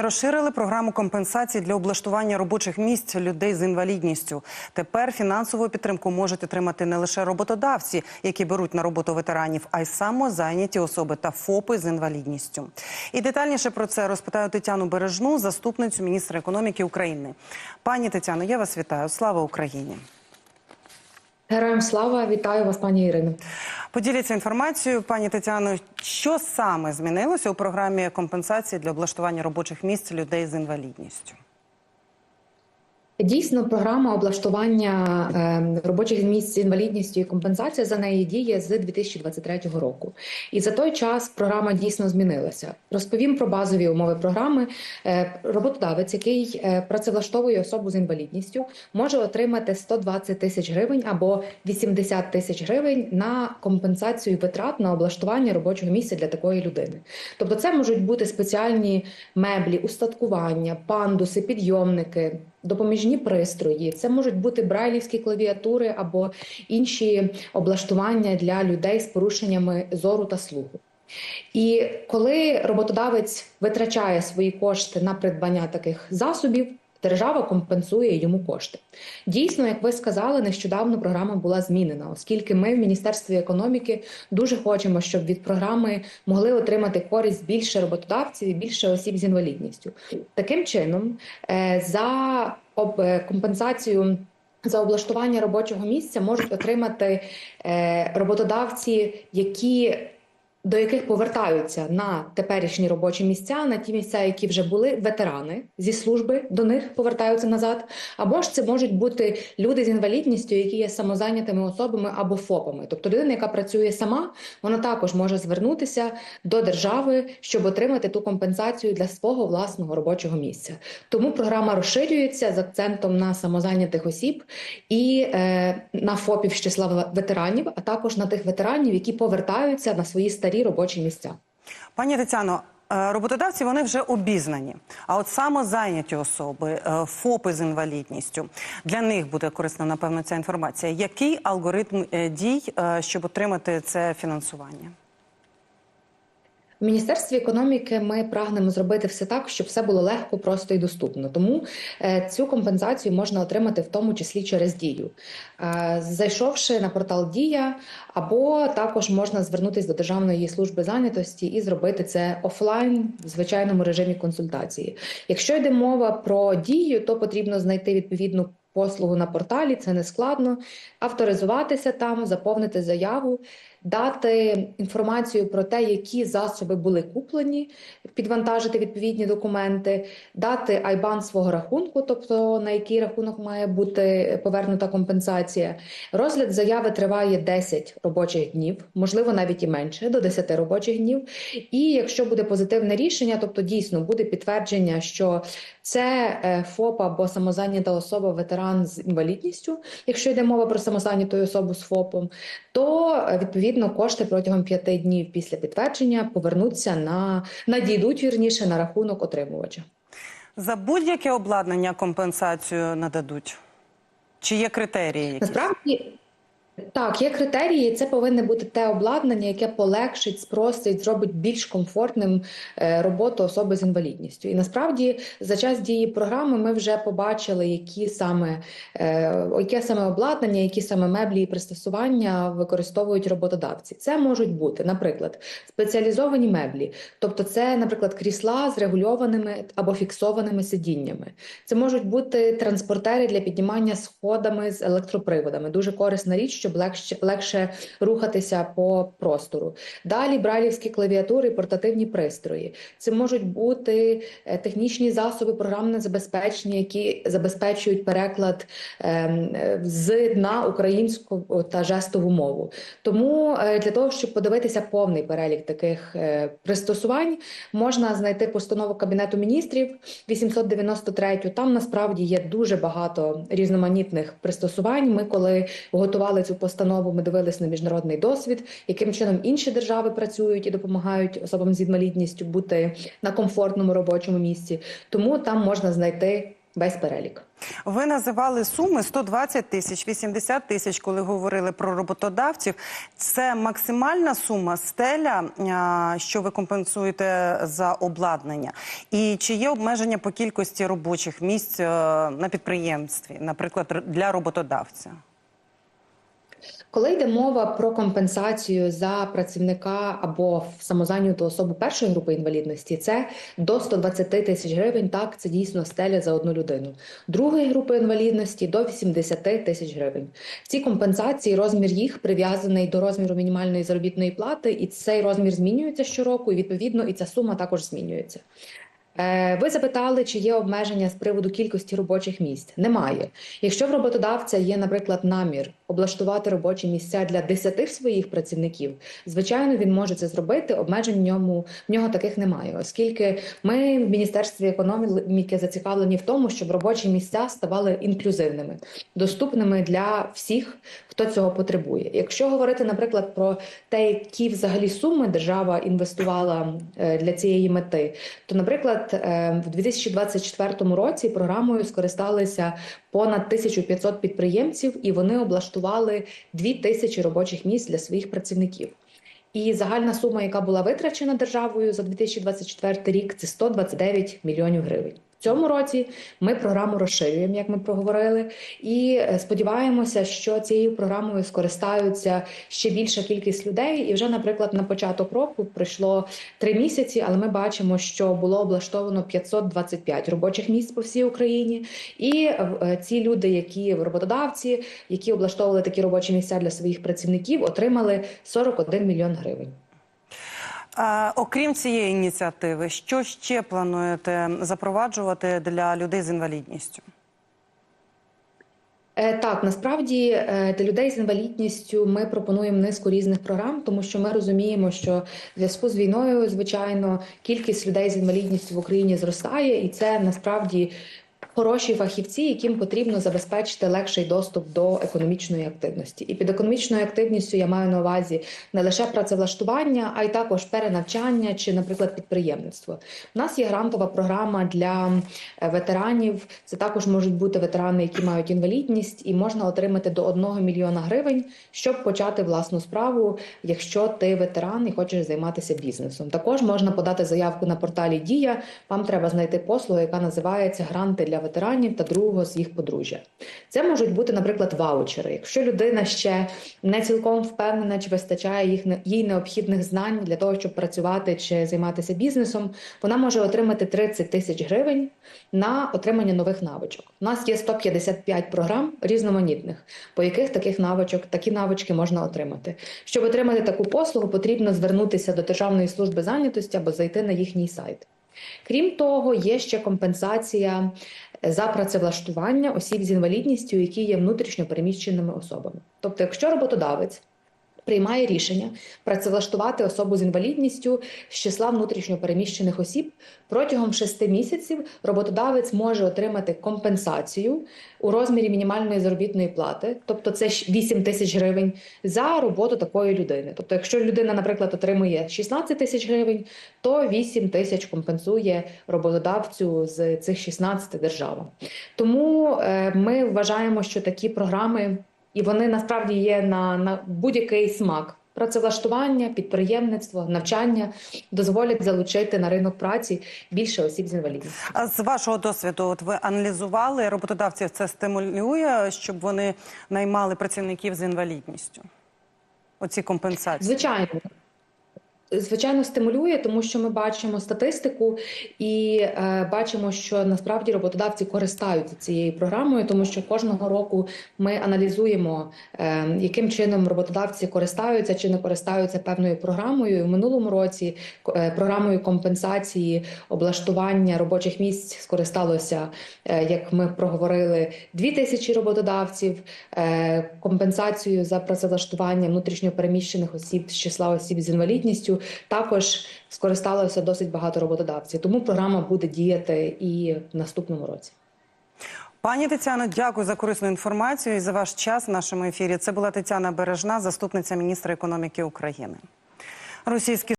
Розширили програму компенсації для облаштування робочих місць людей з інвалідністю. Тепер фінансову підтримку можуть отримати не лише роботодавці, які беруть на роботу ветеранів, а й самозайняті особи та ФОПи з інвалідністю. І детальніше про це розпитаю Тетяну Бережну, заступницю міністра економіки України. Пані Тетяно, я вас вітаю. Слава Україні! Героям слава, вітаю вас, пані Ірино. Поділіться інформацією, пані Тетяно, що саме змінилося у програмі компенсації для облаштування робочих місць людей з інвалідністю? Дійсно, програма облаштування е, робочих місць з інвалідністю і компенсація за неї діє з 2023 року. І за той час програма дійсно змінилася. Розповім про базові умови програми. Е, роботодавець, який е, працевлаштовує особу з інвалідністю, може отримати 120 тисяч гривень або 80 тисяч гривень на компенсацію витрат на облаштування робочого місця для такої людини. Тобто, це можуть бути спеціальні меблі, устаткування, пандуси, підйомники допоміжні пристрої. Це можуть бути брайлівські клавіатури або інші облаштування для людей з порушеннями зору та слуху. І коли роботодавець витрачає свої кошти на придбання таких засобів, держава компенсує йому кошти. Дійсно, як ви сказали, нещодавно програма була змінена, оскільки ми в Міністерстві економіки дуже хочемо, щоб від програми могли отримати користь більше роботодавців і більше осіб з інвалідністю. Таким чином, е, за компенсацію. За облаштування робочого місця можуть отримати е, роботодавці, які до яких повертаються на теперішні робочі місця, на ті місця, які вже були ветерани зі служби, до них повертаються назад. Або ж це можуть бути люди з інвалідністю, які є самозайнятими особами або ФОПами. Тобто людина, яка працює сама, вона також може звернутися до держави, щоб отримати ту компенсацію для свого власного робочого місця. Тому програма розширюється з акцентом на самозайнятих осіб і е, на ФОПів з числа ветеранів, а також на тих ветеранів, які повертаються на свої старі старі робочі місця. Пані Тетяно, е, роботодавці вони вже обізнані. А от самозайняті особи, е, ФОПи з інвалідністю для них буде корисна, напевно, ця інформація. Який алгоритм е, дій, щоб отримати це фінансування? В Міністерстві економіки ми прагнемо зробити все так, щоб все було легко, просто і доступно. Тому е, цю компенсацію можна отримати в тому числі через дію, е, зайшовши на портал Дія, або також можна звернутися до Державної служби зайнятості і зробити це офлайн в звичайному режимі консультації. Якщо йде мова про дію, то потрібно знайти відповідну. Послугу на порталі це не складно, авторизуватися там, заповнити заяву дати інформацію про те, які засоби були куплені, підвантажити відповідні документи, дати айбан свого рахунку, тобто на який рахунок має бути повернута компенсація. Розгляд заяви триває 10 робочих днів, можливо, навіть і менше, до 10 робочих днів. І якщо буде позитивне рішення, тобто дійсно буде підтвердження, що це е, ФОП або самозайнята особа, ветеран з інвалідністю, якщо йде мова про самозайняту особу з ФОПом, то е, відповідно кошти протягом п'яти днів після підтвердження повернуться на надійдуть вірніше на рахунок отримувача. За будь-яке обладнання компенсацію нададуть? Чи є критерії? Якісь? Насправді так, є критерії. Це повинне бути те обладнання, яке полегшить, спростить, зробить більш комфортним е, роботу особи з інвалідністю. І насправді за час дії програми ми вже побачили, які саме е, яке саме обладнання, які саме меблі і пристосування використовують роботодавці. Це можуть бути, наприклад, спеціалізовані меблі, тобто, це, наприклад, крісла з регульованими або фіксованими сидіннями. Це можуть бути транспортери для піднімання сходами з електроприводами. Дуже корисна річ щоб легше легше рухатися по простору. Далі брайлівські клавіатури, портативні пристрої. Це можуть бути е, технічні засоби, програмне забезпечення, які забезпечують переклад ем, з на українську та жестову мову. Тому е, для того, щоб подивитися повний перелік таких е, пристосувань, можна знайти постанову Кабінету міністрів 893. Там насправді є дуже багато різноманітних пристосувань. Ми коли готували цю цю постанову ми дивилися на міжнародний досвід, яким чином інші держави працюють і допомагають особам з інвалідністю бути на комфортному робочому місці. Тому там можна знайти весь перелік. Ви називали суми 120 тисяч, 80 тисяч, коли говорили про роботодавців. Це максимальна сума стеля, що ви компенсуєте за обладнання. І чи є обмеження по кількості робочих місць е, на підприємстві, наприклад, для роботодавця? Коли йде мова про компенсацію за працівника або самозайняту особу першої групи інвалідності, це до 120 тисяч гривень. Так, це дійсно стеля за одну людину. Другої групи інвалідності до 80 тисяч гривень. Ці компенсації, розмір їх прив'язаний до розміру мінімальної заробітної плати, і цей розмір змінюється щороку, і відповідно і ця сума також змінюється. Е, Ви запитали, чи є обмеження з приводу кількості робочих місць? Немає. Якщо в роботодавця є, наприклад, намір облаштувати робочі місця для 10 своїх працівників, звичайно, він може це зробити. Обмежень в ньому в нього таких немає, оскільки ми в міністерстві економіки зацікавлені в тому, щоб робочі місця ставали інклюзивними, доступними для всіх, хто цього потребує. Якщо говорити, наприклад, про те, які взагалі суми держава інвестувала е, для цієї мети, то, наприклад, е, в 2024 році програмою скористалися понад 1500 підприємців, і вони облаштували 2000 робочих місць для своїх працівників. І загальна сума, яка була витрачена державою за 2024 рік, це 129 мільйонів гривень. Цьому році ми програму розширюємо, як ми проговорили, і е, сподіваємося, що цією програмою скористаються ще більша кількість людей. І вже, наприклад, на початок року пройшло три місяці, але ми бачимо, що було облаштовано 525 робочих місць по всій Україні. І е, ці люди, які роботодавці, які облаштовували такі робочі місця для своїх працівників, отримали 41 мільйон гривень. Окрім цієї ініціативи, що ще плануєте запроваджувати для людей з інвалідністю? Е, Так, насправді е, для людей з інвалідністю ми пропонуємо низку різних програм, тому що ми розуміємо, що в зв'язку з війною, звичайно, кількість людей з інвалідністю в Україні зростає, і це насправді хороші фахівці, яким потрібно забезпечити легший доступ до економічної активності. І під економічною активністю я маю на увазі не лише працевлаштування, а й також перенавчання чи, наприклад, підприємництво. У нас є грантова програма для е, ветеранів. Це також можуть бути ветерани, які мають інвалідність, і можна отримати до 1 мільйона гривень, щоб почати власну справу, якщо ти ветеран і хочеш займатися бізнесом. Також можна подати заявку на порталі Дія. Вам треба знайти послугу, яка називається Гранти для ветеранів та другого з їх подружжя. Це можуть бути, наприклад, ваучери. Якщо людина ще не цілком впевнена, чи вистачає їх їй необхідних знань для того, щоб працювати чи займатися бізнесом, вона може отримати 30 тисяч гривень на отримання нових навичок. У нас є 155 програм різноманітних, по яких таких навичок такі навички можна отримати. Щоб отримати таку послугу, потрібно звернутися до Державної служби зайнятості або зайти на їхній сайт. Крім того, є ще компенсація за працевлаштування осіб з інвалідністю, які є внутрішньо переміщеними особами. Тобто, якщо роботодавець приймає рішення працевлаштувати особу з інвалідністю з числа внутрішньо переміщених осіб протягом 6 місяців роботодавець може отримати компенсацію у розмірі мінімальної заробітної плати, тобто це 8 тисяч гривень за роботу такої людини. Тобто, якщо людина, наприклад, отримує 16 тисяч гривень, то 8 тисяч компенсує роботодавцю з цих 16 держава. Тому е, ми вважаємо, що такі програми і вони насправді є на, на будь-який смак. Працевлаштування, підприємництво, навчання дозволять залучити на ринок праці більше осіб з інвалідністю. А з вашого досвіду, от ви аналізували роботодавців це стимулює, щоб вони наймали працівників з інвалідністю? Оці компенсації? Звичайно. Звичайно, стимулює, тому що ми бачимо статистику і е, бачимо, що насправді роботодавці користаються цією програмою, тому що кожного року ми аналізуємо, е, яким чином роботодавці користаються чи не користаються певною програмою. В минулому році е, програмою компенсації облаштування робочих місць скористалося, е, як ми проговорили, 2 тисячі роботодавців. Е, компенсацію за працевлаштування внутрішньопереміщених осіб з числа осіб з інвалідністю також скористалося досить багато роботодавців. Тому програма буде діяти і в наступному році. Пані Тетяно, дякую за корисну інформацію і за ваш час в нашому ефірі. Це була Тетяна Бережна, заступниця міністра економіки України. Російські